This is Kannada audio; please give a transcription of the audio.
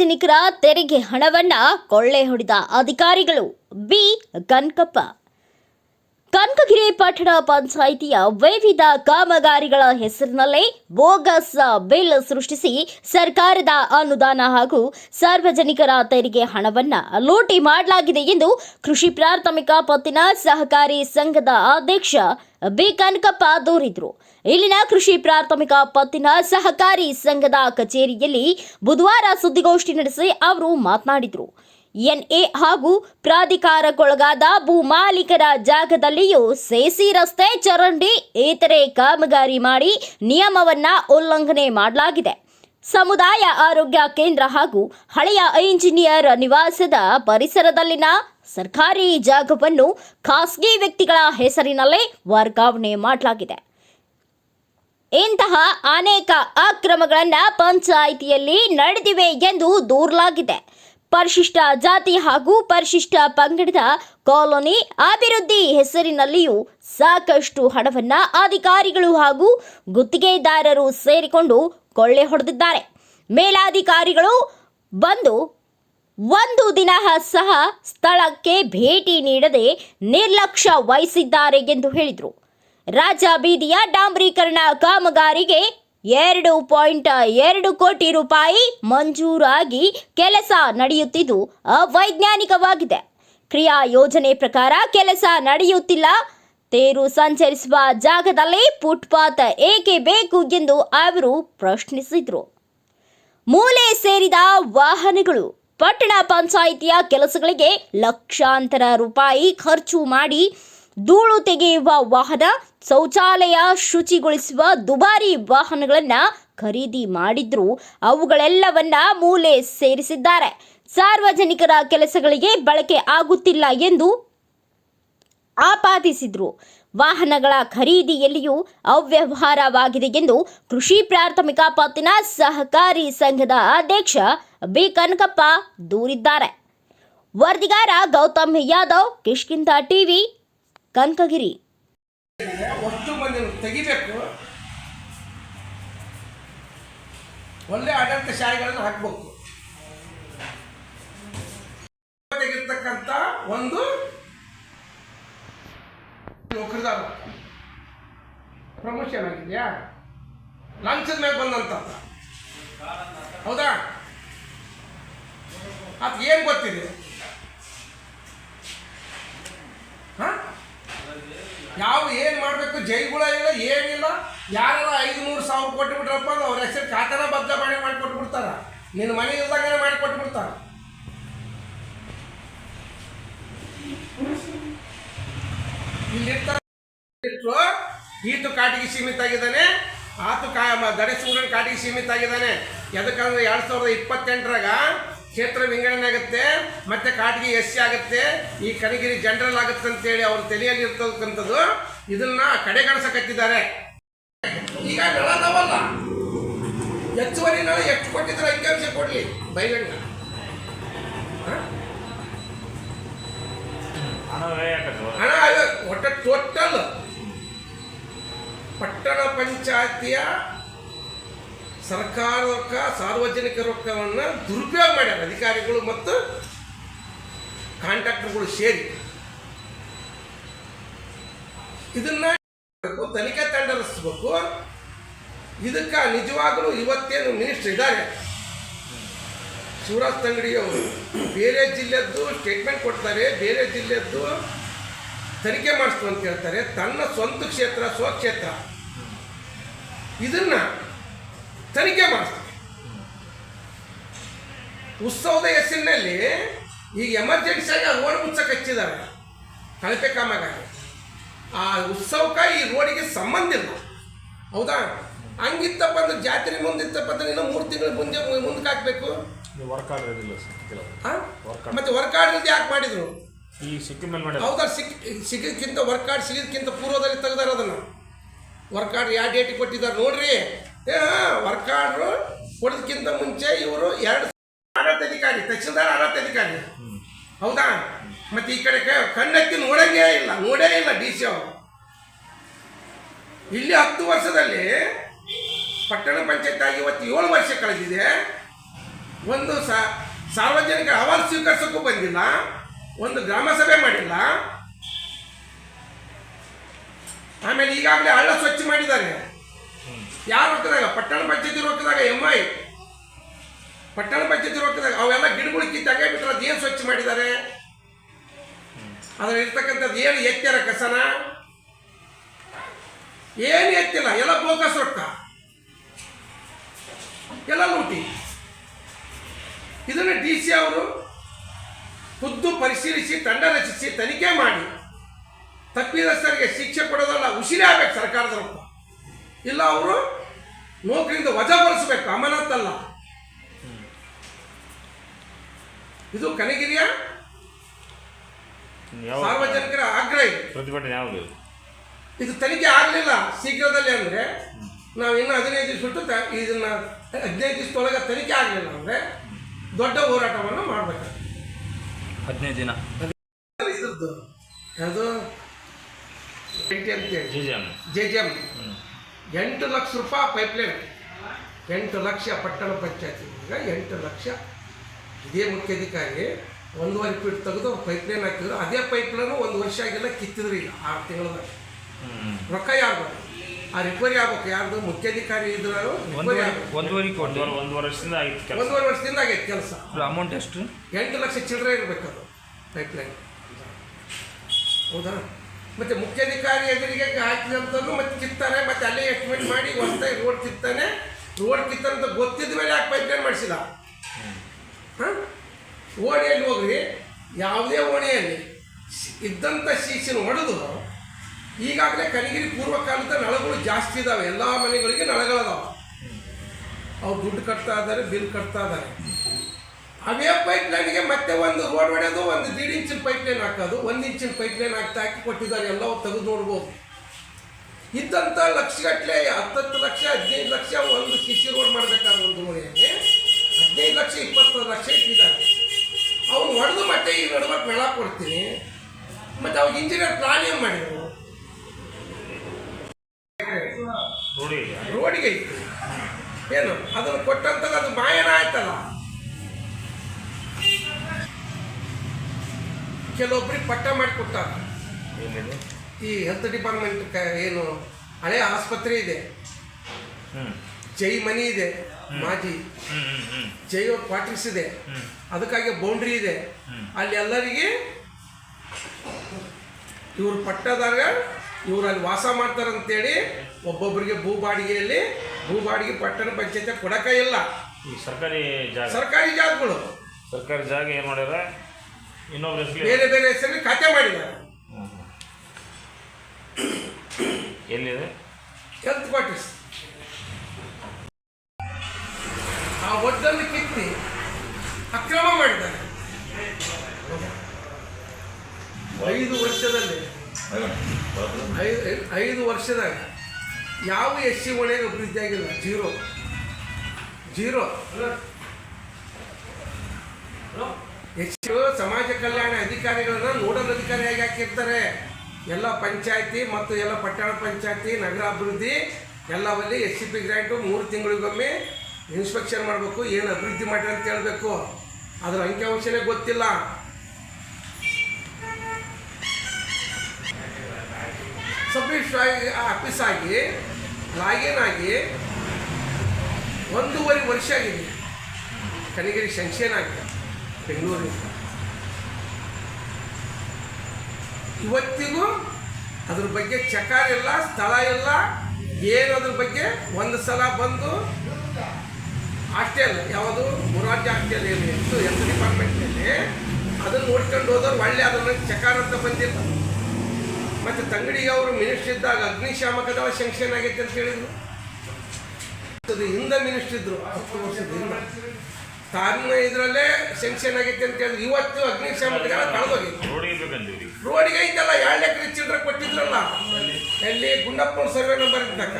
ಸಾರ್ವಜನಿಕರ ತೆರಿಗೆ ಹಣವನ್ನ ಕೊಳ್ಳೆ ಹೊಡೆದ ಅಧಿಕಾರಿಗಳು ಬಿ. ಕನಕಪ್ಪ. ಕನಕಗಿರಿ ಪಟ್ಟಣ ಪಂಚಾಯಿತಿಯ ವಿವಿಧ ಕಾಮಗಾರಿಗಳ ಹೆಸರಿನಲ್ಲೇ ಬೋಗಸ್ ಬಿಲ್ ಸೃಷ್ಟಿಸಿ ಸರ್ಕಾರದ ಅನುದಾನ ಹಾಗೂ ಸಾರ್ವಜನಿಕರ ತೆರಿಗೆ ಹಣವನ್ನ ಲೂಟಿ ಮಾಡಲಾಗಿದೆ ಎಂದು ಕೃಷಿ ಪ್ರಾಥಮಿಕ ಪತ್ತಿನ ಸಹಕಾರಿ ಸಂಘದ ಅಧ್ಯಕ್ಷ ಬಿ. ಕನಕಪ್ಪ ದೂರಿದ್ರು. ಇಲ್ಲಿನ ಕೃಷಿ ಪ್ರಾಥಮಿಕ ಪತ್ತಿನ ಸಹಕಾರಿ ಸಂಘದ ಕಚೇರಿಯಲ್ಲಿ ಬುಧವಾರ ಸುದ್ದಿಗೋಷ್ಠಿ ನಡೆಸಿ ಅವರು ಮಾತನಾಡಿದರು. ಎನ್ಎ ಹಾಗೂ ಪ್ರಾಧಿಕಾರಕ್ಕೊಳಗಾದ ಭೂ ಮಾಲೀಕರ ಜಾಗದಲ್ಲಿಯೂ ಸೇಸಿ ರಸ್ತೆ ಚರಂಡಿ ಇತರೆ ಕಾಮಗಾರಿ ಮಾಡಿ ನಿಯಮವನ್ನ ಉಲ್ಲಂಘನೆ ಮಾಡಲಾಗಿದೆ. ಸಮುದಾಯ ಆರೋಗ್ಯ ಕೇಂದ್ರ ಹಾಗೂ ಹಳೆಯ ಇಂಜಿನಿಯರ್ ನಿವಾಸದ ಪರಿಸರದಲ್ಲಿನ ಸರ್ಕಾರಿ ಜಾಗವನ್ನು ಖಾಸಗಿ ವ್ಯಕ್ತಿಗಳ ಹೆಸರಿನಲ್ಲೇ ವರ್ಗಾವಣೆ ಮಾಡಲಾಗಿದೆ. ಇಂತಹ ಅನೇಕ ಅಕ್ರಮಗಳನ್ನು ಪಂಚಾಯಿತಿಯಲ್ಲಿ ನಡೆದಿವೆ ಎಂದು ದೂರಲಾಗಿದೆ. ಪರಿಶಿಷ್ಟ ಜಾತಿ ಹಾಗೂ ಪರಿಶಿಷ್ಟ ಪಂಗಡದ ಕಾಲೋನಿ ಅಭಿವೃದ್ಧಿ ಹೆಸರಿನಲ್ಲಿಯೂ ಸಾಕಷ್ಟು ಹಣವನ್ನ ಅಧಿಕಾರಿಗಳು ಹಾಗೂ ಗುತ್ತಿಗೆದಾರರು ಸೇರಿಕೊಂಡು ಕೊಳ್ಳೆ ಹೊಡೆದಿದ್ದಾರೆ. ಮೇಲಾಧಿಕಾರಿಗಳು ಬಂದು ಒಂದು ದಿನ ಸಹ ಸ್ಥಳಕ್ಕೆ ಭೇಟಿ ನೀಡದೆ ನಿರ್ಲಕ್ಷ್ಯ ವಹಿಸಿದ್ದಾರೆ ಎಂದು ಹೇಳಿದರು. ರಾಜ ಬೀದಿಯ ಡಾಂಬರೀಕರಣ ಕಾಮಗಾರಿಗೆ ಎರಡು ಪಾಯಿಂಟ್ ಎರಡು ಕೋಟಿ ರೂಪಾಯಿ ಮಂಜೂರಾಗಿ ಕೆಲಸ ನಡೆಯುತ್ತಿದ್ದು ಅವೈಜ್ಞಾನಿಕವಾಗಿದೆ. ಕ್ರಿಯಾ ಯೋಜನೆ ಪ್ರಕಾರ ಕೆಲಸ ನಡೆಯುತ್ತಿಲ್ಲ. ತೇರು ಸಂಚರಿಸುವ ಜಾಗದಲ್ಲಿ ಫುಟ್ಪಾತ್ ಏಕೆ ಬೇಕು ಎಂದು ಅವರು ಪ್ರಶ್ನಿಸಿದರು. ಮೂಲೆ ಸೇರಿದ ವಾಹನಗಳು ಪಟ್ಟಣ ಪಂಚಾಯಿತಿಯ ಕೆಲಸಗಳಿಗೆ ಲಕ್ಷಾಂತರ ರೂಪಾಯಿ ಖರ್ಚು ಮಾಡಿ ಧೂಳು ತೆಗೆಯುವ ವಾಹನ ಶೌಚಾಲಯ ಶುಚಿಗೊಳಿಸುವ ದುಬಾರಿ ವಾಹನಗಳನ್ನ ಖರೀದಿ ಮಾಡಿದ್ರು. ಅವುಗಳೆಲ್ಲವನ್ನ ಮೂಲೆ ಸೇರಿಸಿದ್ದಾರೆ. ಸಾರ್ವಜನಿಕರ ಕೆಲಸಗಳಿಗೆ ಬಳಕೆ ಆಗುತ್ತಿಲ್ಲ ಎಂದು ಆಪಾದಿಸಿದ್ರು. ವಾಹನಗಳ ಖರೀದಿಯಲ್ಲಿಯೂ ಅವ್ಯವಹಾರವಾಗಿದೆ ಎಂದು ಕೃಷಿ ಪ್ರಾಥಮಿಕ ಪತ್ತಿನ ಸಹಕಾರಿ ಸಂಘದ ಅಧ್ಯಕ್ಷ ಬಿ. ಕನಕಪ್ಪ ದೂರಿದ್ದಾರೆ. ವರದಿಗಾರ ಗೌತಮ್ ಯಾದವ್ ಕಿಷ್ಕಿಂದ ಟಿವಿ ಕನಕಗಿರಿ. ಒಟ್ಟು ಮಂದಿ ತೆಗಿಬೇಕು. ಒಳ್ಳೆ ಆಡಳಿತ ಶಾಲೆಗಳನ್ನು ಹಾಕಬೇಕು. ತೆಗಿರ್ತಕ್ಕಂಥ ಒಂದು ನೌಕರಿದಾರ. ಪ್ರಮೋಷನ್ ಆಗಿದೆಯಾ? ಲಂಚದ ಮೇಲೆ ಬಂದಂತ ಹೌದಾ? ಅದು ಏನು ಗೊತ್ತಿದೆ ಹಾಂ ಯಾವ ಏನು ಮಾಡಬೇಕು? ಜೈಗುಳ ಇಲ್ಲ, ಏನಿಲ್ಲ. ಯಾರೆಲ್ಲ ಐದು ನೂರು ಸಾವಿರ ಕೊಟ್ಟು ಬಿಟ್ರಪ್ಪ ಅಂದ್ರೆ ಅವ್ರ ಹೆಸರು ಖಾತೆನ ಬದಲಾವಣೆ ಮಾಡಿ ಕೊಟ್ಟು ಬಿಡ್ತಾರ ನಿನ್ನ ಮನೆ ಇಲ್ದಂಗೆ ಮಾಡಿ ಕೊಟ್ಟು ಬಿಡ್ತಾರ ಇಲ್ಲಿರ್ತಾರ ಇಟ್ರು ಈತು ಕಾಟಿಗೆ ಸೀಮಿತ ಆಗಿದ್ದಾನೆ, ಆತು ಕಾ ಸೂರ್ಯನ ಕಾಟಿಗೆ ಸೀಮಿತ ಆಗಿದ್ದಾನೆ. ಎದಕ್ಕಂದ್ರೆ ಎರಡು ಸಾವಿರದ ಇಪ್ಪತ್ತೆಂಟರಾಗ ಕ್ಷೇತ್ರ ವಿಂಗಡಣೆ ಆಗುತ್ತೆ ಮತ್ತೆ ಕಾಟಿಗೆ ಎಸ್ ಸಿ ಆಗುತ್ತೆ. ಈ ಕನಗಿರಿ ಜನರಲ್ ಆಗುತ್ತೆ ಅಂತೇಳಿ ಅವ್ರ ತಲೆಯಲ್ಲಿ ಇರ್ತಕ್ಕಂಥದ್ದು ಇದನ್ನ ಕಡೆಗಣಿಸಕತ್ತಿದ್ದಾರೆ ಈಗ ನಳದವಲ್ಲ. ಹೆಚ್ಚುವರಿ ನಳ ಎಷ್ಟು ಕೊಟ್ಟಿದ್ರೆ ಅಂಕಿಅಂಶ ಕೊಡ್ಲಿ. ಬೈಗಣ್ಣ. ಹಣ ಹೊಟ್ಟೆ. ಒಟ್ಟ ಟೋಟಲ್ ಪಟ್ಟಣ ಪಂಚಾಯತಿಯ ಸರ್ಕಾರ ರೊಕ್ಕ, ಸಾರ್ವಜನಿಕ ರೊಕ್ಕವನ್ನು ದುರುಪಯೋಗ ಮಾಡ್ಯಾರ ಅಧಿಕಾರಿಗಳು ಮತ್ತು ಕಾಂಟ್ರಾಕ್ಟರ್ಗಳು ಸೇರಿ. ಇದನ್ನ ತನಿಖಾ ತಂಡ ರಚಿಸ್ಬೇಕು ಇದಕ್ಕೆ ನಿಜವಾಗಲೂ ಇವತ್ತೇನು ಮಿನಿಸ್ಟರ್ ಇದ್ದಾರೆ ಶಿವರಾಜ್ ತಂಗಡಿಯವರು ಬೇರೆ ಜಿಲ್ಲೆದ್ದು ಸ್ಟೇಟ್ಮೆಂಟ್ ಕೊಡ್ತಾರೆ, ಬೇರೆ ಜಿಲ್ಲೆದ್ದು ತನಿಖೆ ಮಾಡಿಸ್ತು ಅಂತ ಹೇಳ್ತಾರೆ. ತನ್ನ ಸ್ವಂತ ಕ್ಷೇತ್ರ, ಸ್ವಕ್ಷೇತ್ರ. ಇದನ್ನ ತನಿಖೆ ಮಾಡಿಸ್ತೀವಿ ಉತ್ಸವದ ಹೆಸರಿನಲ್ಲಿ ಈಗ ಎಮರ್ಜೆನ್ಸಿಯಾಗಿ ಆ ರೋಡ್ ಮುಚ್ಚಕ್ಕೆ ಹಚ್ಚಿದ್ದಾರೆ. ಕಳಪೆ ಕಾಮಗಾರಿ. ಆ ಉತ್ಸವಕ್ಕೆ ಈ ರೋಡಿಗೆ ಸಂಬಂಧ ಇಲ್ಲ. ಹೌದಾ? ಹಂಗಿತ್ತಪ್ಪ ಅಂದ್ರೆ ಜಾತ್ರೆ ಮುಂದಿತ್ತಪ್ಪ ಅಂದ್ರೆ ಇನ್ನೂ ಮೂರು ತಿಂಗಳು ಮುಂದೆ ಮುಂದಕ್ಕೆ ಹಾಕ್ಬೇಕು? ಮತ್ತೆ ವರ್ಕ್ ಆರ್ಡರ್ ಯಾಕೆ ಮಾಡಿದ್ರು? ಈ ಸಿಕ್ಕಿಂ ಹೌದಾ? ಸಿಕ್ ಸಿಗಕ್ಕಿಂತ ವರ್ಕ್ ಆರ್ಡ್ ಸಿಗೋದಕ್ಕಿಂತ ಪೂರ್ವದಲ್ಲಿ ತೆಗ್ದಾರ ಅದನ್ನು. ವರ್ಕ್ ಆರ್ಡ್ ಯಾವ ಡೇಟಿಗೆ ಕೊಟ್ಟಿದ್ದಾರೆ ನೋಡ್ರಿ. ಏ ವರ್ಕ್ ಕಾರ್ಡ್ರು ಕೊಡೋದಕ್ಕಿಂತ ಮುಂಚೆ ಇವರು ಎರಡು ಅಧಿಕಾರಿ ಆಡಳಿತ ಅಧಿಕಾರಿ. ಹೌದಾ? ಮತ್ತೆ ಈ ಕಡೆ ಕಣ್ಣೆತ್ತಿ ನೋಡಂಗೇ ಇಲ್ಲ, ನೋಡೇ ಇಲ್ಲ ಡಿ ಸಿ ಅವರು. ಇಲ್ಲಿ ಹತ್ತು ವರ್ಷದಲ್ಲಿ ಪಟ್ಟಣ ಪಂಚಾಯತ್ ಆಗಿ ಇವತ್ತು ಏಳು ವರ್ಷ ಕಳೆದಿದೆ. ಒಂದು ಸಾರ್ವಜನಿಕ ಅಹವಾಲು ಸ್ವೀಕರಿಸೋಕ್ಕೂ ಬಂದಿಲ್ಲ, ಒಂದು ಗ್ರಾಮ ಸಭೆ ಮಾಡಿಲ್ಲ. ಆಮೇಲೆ ಈಗಾಗಲೇ ಹಳ್ಳ ಸ್ವಚ್ಛ ಮಾಡಿದ್ದಾರೆ. ಯಾರು ರೊಕ್ಕದಾಗ ಪಟ್ಟಣ ಪಂಚಾಯತಿ ರೊಕ್ಕದಾಗ ಎಂ ಐ ಪಟ್ಟಣ ಪಂಚಾಯತಿ ರೊಕ್ಕದಾಗ ಅವೆಲ್ಲ ಗಿಡಗಳು ಕಿತ್ತಾಗೆ ಬಿಟ್ಟರೆ ಅದೇನು ಸ್ವಚ್ಛ ಮಾಡಿದ್ದಾರೆ? ಅದರಲ್ಲಿ ಇರ್ತಕ್ಕಂಥದ್ದು ಏನು ಎತ್ತರ ಕಸನ? ಏನು ಎತ್ತಿಲ್ಲ, ಎಲ್ಲ ಬೋಕಸ್ ರೊಕ್ಕ. ಎಲ್ಲ ಲೂಟಿ. ಇದನ್ನು ಡಿ ಸಿ ಅವರು ಖುದ್ದು ಪರಿಶೀಲಿಸಿ, ತಂಡ ರಚಿಸಿ, ತನಿಖೆ ಮಾಡಿ. ತಪ್ಪಿದಸ್ಥರಿಗೆ ಶಿಕ್ಷೆ ಕೊಡೋದಲ್ಲ ಉಸಿರೇ ಆಗ್ಬೇಕು ಸರ್ಕಾರದ ರೊಕ್ಕ. ಇಲ್ಲ ಅವರು ನೌಕರಿಯಿಂದ ವಜಾಗೊಳಿಸಬೇಕು ಅಮಾನತ್ತಲ್ಲ ಇದು ಕನಗಿರಿಯ ಸಾರ್ವಜನಿಕರ ಆಗ್ರಹ ಇದು. ಪ್ರತಿಭಟನೆ ಯಾವುದು ಇದು? ತನಿಖೆ ಆಗಲಿಲ್ಲ ಶೀಘ್ರದಲ್ಲಿ ಅಂದರೆ. ನಾವು ಇನ್ನು ಹದಿನೈದು ದಿವಸ ಬಿಟ್ಟು ತ ಇದನ್ನ ಹದಿನೈದು ದಿವಸದೊಳಗೆ ತನಿಖೆ ಆಗಲಿಲ್ಲ ಅಂದರೆ ದೊಡ್ಡ ಹೋರಾಟವನ್ನು ಮಾಡಬೇಕು ಹದಿನೈದು ದಿನ. ಇದ್ರದ್ದು ಯಾವುದು? J J G M J J M ಎಂಟು ಲಕ್ಷ ರೂಪಾಯಿ ಪೈಪ್ಲೈನ್ ಎಂಟು ಲಕ್ಷ ಪಟ್ಟಣ ಪಂಚಾಯತಿಗೆ ಎಂಟು ಲಕ್ಷ. ಇದೇ ಮುಖ್ಯಾಧಿಕಾರಿ ಒಂದೂವರೆ ಫೀಟ್ ತೆಗೆದು ಪೈಪ್ಲೈನ್ ಹಾಕಿದ್ರು. ಅದೇ ಪೈಪ್ಲೈನು ಒಂದು ವರ್ಷ ಆಗಿಲ್ಲ ಕಿತ್ತಿದ್ರು ಈಗ ಆರು ತಿಂಗಳದಾಗ. ಹ್ಮ್. ರೊಕ್ಕ ಯಾರು ಆ ರಿಪೇರಿ ಆಗ್ಬೇಕು. ಯಾರ್ದು? ಮುಖ್ಯಾಧಿಕಾರಿ ಇದ್ರು ಒಂದೂವರೆ ಆಗ್ಬೇಕು. ಒಂದೂವರೆ ಕೋಟಿ ಒಂದು ವರ್ಷದಿಂದ ಆಗಿತ್ತು ಕೆಲಸ. ಒಂದೂವರೆ ವರ್ಷದಿಂದ ಆಗೈತೆ ಕೆಲಸ. ಅಮೌಂಟ್ ಎಷ್ಟು? ಎಂಟು ಲಕ್ಷ ಚಿಲ್ಲರೆ ಅದು ಪೈಪ್ಲೈನ್ ಹೌದಾ? ಮತ್ತೆ ಮುಖ್ಯಾಧಿಕಾರಿ ಎದುರಿಗೆ ಹಾಕಿದಂಥದ್ದು ಮತ್ತೆ ಕಿತ್ತಾರೆ, ಮತ್ತೆ ಅಲ್ಲೇ ಎಸ್ಟಿಮೇಟ್ ಮಾಡಿ ಹೊಸದಾಗಿ ರೋಡ್ ಕಿತ್ತಾನೆ. ರೋಡ್ ಕಿತ್ತಂತ ಗೊತ್ತಿದ್ದ ಮೇಲೆ ಯಾಕೆ ಪೈಪ್ ಲೈನ್ ಮಾಡಿಸಿಲ್ಲ? ಹಾಂ? ಓಣಿಯಲ್ಲಿ ಹೋಗ್ರಿ, ಯಾವುದೇ ಓಣಿಯಲ್ಲಿ ಇದ್ದಂಥ ಶೀಸಿನ ಹೊಡೆದು ಈಗಾಗಲೇ ಕನಗಿರಿ ಪೂರ್ವ ಕಾಲದ ನಳಗಳು ಜಾಸ್ತಿ ಇದ್ದಾವೆ ಎಲ್ಲ ಮನೆಗಳಿಗೆ ನಳಗಳದಾವ. ಅವ್ರು ದುಡ್ಡು ಕಟ್ತಾ ಇದ್ದಾರೆ, ಬಿಲ್ ಕಟ್ತಾ ಇದ್ದಾರೆ. ಅವೇ ಪೈಪ್ ಲೈನ್ಗೆ ಮತ್ತೆ ಒಂದು ರೋಡ್ ಹೊಡೆಯೋದು ಒಂದು ದೀಡ್ ಇಂಚಿನ ಪೈಪ್ ಲೈನ್ ಹಾಕೋದು, ಒಂದು ಇಂಚಿನ ಪೈಪ್ ಲೈನ್ ಹಾಕ್ತಾ ಹಾಕಿ ಕೊಟ್ಟಿದ್ದಾರೆ, ಎಲ್ಲವೂ ತೆಗೆದು ನೋಡ್ಬೋದು. ಇದ್ದಂಥ ಲಕ್ಷಗಟ್ಟಲೆ ಹತ್ತತ್ತು ಲಕ್ಷ, ಹದಿನೈದು ಲಕ್ಷ ಒಂದು ಸಿ ರೋಡ್ ಮಾಡಬೇಕಾದ್ರೆ ಒಂದು ಮನೆಯಲ್ಲಿ ಹದಿನೈದು ಲಕ್ಷ ಇಪ್ಪತ್ತು ಲಕ್ಷ ಇಟ್ಟಿದ್ದಾರೆ. ಅವ್ನು ಹೊಡೆದು ಮತ್ತೆ ಈ ನಡುವಕ್ಕೆ ಮೇಳ ಕೊಡ್ತೀನಿ. ಮತ್ತು ಅವ್ರು ಇಂಜಿನಿಯರ್ ಪ್ಲಾನ್ ಏನು ಮಾಡಿದ್ರು? ಕೆಲವೊಬ್ಬರಿಗೆ ಪಟ್ಟ ಮಾಡಿ ಕೊಟ್ಟಾರ ಏನಿದೆ? ಈ ಹೆಲ್ತ್ ಡಿಪಾರ್ಟ್ಮೆಂಟ್ ಏನು ಹಳೆ ಆಸ್ಪತ್ರೆ ಇದೆ. ಜೈ ಮನಿ ಇದೆ ಮಾಜಿ. ಜೈ ಕ್ವಾರ್ಟರ್ಸ್ ಇದೆ. ಅದಕ್ಕಾಗಿ ಬೌಂಡ್ರಿ ಇದೆ. ಅಲ್ಲಿ ಎಲ್ಲರಿಗೆ ಇವ್ರು ಪಟ್ಟದಾಗ ಇವ್ರು ಅಲ್ಲಿ ವಾಸ ಮಾಡ್ತಾರಂತೇಳಿ ಒಬ್ಬೊಬ್ಬರಿಗೆ ಭೂ ಬಾಡಿಗೆಯಲ್ಲಿ ಭೂ ಬಾಡಿಗೆ ಪಟ್ಟಣ ಪಂಚಾಯತ್ ಕೊಡಕ ಇಲ್ಲ. ಸರ್ಕಾರಿ ಜಾಗ. ಸರ್ಕಾರಿ ಜಾಗಗಳು. ಸರ್ಕಾರಿ ಜಾಗ ಏನು ಮಾಡ್ಯಾರ? ಇನ್ನೊಬ್ರ ಹೆಸರು ಬೇರೆ ಬೇರೆ ಹೆಸರಲ್ಲಿ ಖಾತೆ ಮಾಡಿದ್ದಾರೆ ಎಲ್ಲಿದೆ? ಹೆಲ್ತ್ ಕ್ವಾರ್ಟರ್ಸ್ ಆ ಒಡ್ಡನ್ನು ಕಿತ್ತಿ ಅಕ್ರಮ ಮಾಡಿದ್ದಾರೆ. ಐದು ವರ್ಷದಲ್ಲಿ ಐದು ಐದು ವರ್ಷದಾಗ ಯಾವ ಎಸ್ ಸಿ ಒಳಗೆ ಅಭಿವೃದ್ಧಿ ಆಗಿಲ್ಲ? ಜೀರೋ. ಜೀರೋ. ಹೆಚ್ಚು ಸಮಾಜ ಕಲ್ಯಾಣ ಅಧಿಕಾರಿಗಳನ್ನ ನೋಡಲ್ ಅಧಿಕಾರಿಯಾಗಿ ಹಾಕಿರ್ತಾರೆ. ಎಲ್ಲ ಪಂಚಾಯತಿ ಮತ್ತು ಎಲ್ಲ ಪಟ್ಟಣ ಪಂಚಾಯತಿ ನಗರಾಭಿವೃದ್ಧಿ ಎಲ್ಲವಲ್ಲಿ ಎಸ್ ಸಿ ಪಿ ಗ್ರ್ಯಾಂಟು ಮೂರು ತಿಂಗಳಿಗೊಮ್ಮೆ ಇನ್ಸ್ಪೆಕ್ಷನ್ ಮಾಡಬೇಕು, ಏನು ಅಭಿವೃದ್ಧಿ ಮಾಡಿ ಅಂತ ಹೇಳಬೇಕು. ಅದರ ಅಂಕಿಅಂಶನೇ ಗೊತ್ತಿಲ್ಲ. ಸಬ್ ರಿಜಿಸ್ಟ್ರಾರ್ ಆಫೀಸ್ ಆಗಿ, ಲಾಗಿನ್ ಆಗಿ ಒಂದೂವರೆ ವರ್ಷ ಆಗಿದೆ. ಕನಿಗಿರಿ ಶಂಕ್ಷನ್ ಆಗಿದೆ. ಬೆಂಗಳೂರಿನಿಂದ ಇವತ್ತಿಗೂ ಅದ್ರ ಬಗ್ಗೆ ಚಕಾರ ಇಲ್ಲ, ಸ್ಥಳ ಇಲ್ಲ, ಏನು ಅದ್ರ ಬಗ್ಗೆ ಒಂದು ಸಲ ಬಂದು ಹಾಸ್ಟೆಲ್, ಯಾವುದು ಮುರಾರ್ಜಿ ಹಾಸ್ಟೆಲ್ ಏನು ಇತ್ತು ಹೆಲ್ತ್ ಡಿಪಾರ್ಟ್ಮೆಂಟ್ನಲ್ಲಿ ಅದನ್ನು ನೋಡ್ಕೊಂಡು ಹೋದವ್ರು ಒಳ್ಳೆ ಅದನ್ನು ಚಕಾರ ಅಂತ ಬಂದಿಲ್ಲ. ಮತ್ತು ತಂಗಡಿಗೆ ಅವರು ಮಿನಿಸ್ಟ್ರ್ ಇದ್ದಾಗ ಅಗ್ನಿಶಾಮಕ ದಳ ಆಗೈತೆ ಅಂತ ಹೇಳಿದ್ರು. ಹಿಂದೆ ಮಿನಿಸ್ಟ್ರ್ ಇದ್ರು. ಹತ್ತು ವರ್ಷದ ತಾನು ಇದರಲ್ಲೇ ಸೆಂಕ್ಷನ್ ಆಗೈತೆ ಅಂತ ಹೇಳಿದ್ರು ಇವತ್ತು ಅಗ್ನಿಶಾಮಕ ಇರ್ಬೇಕಂತೀವಿ ರೋಡಿಗೆ ಐತಲ್ಲ ಎರಡು ಎಕರೆ ಚಿಲ್ಲರೆ ಕೊಟ್ಟಿದ್ರಲ್ಲ. ಎಲ್ಲಿ ಗುಂಡಪ್ಪನ ಸರ್ವೆ ನಂಬರ್ ಇದ್ದಕ್ಕ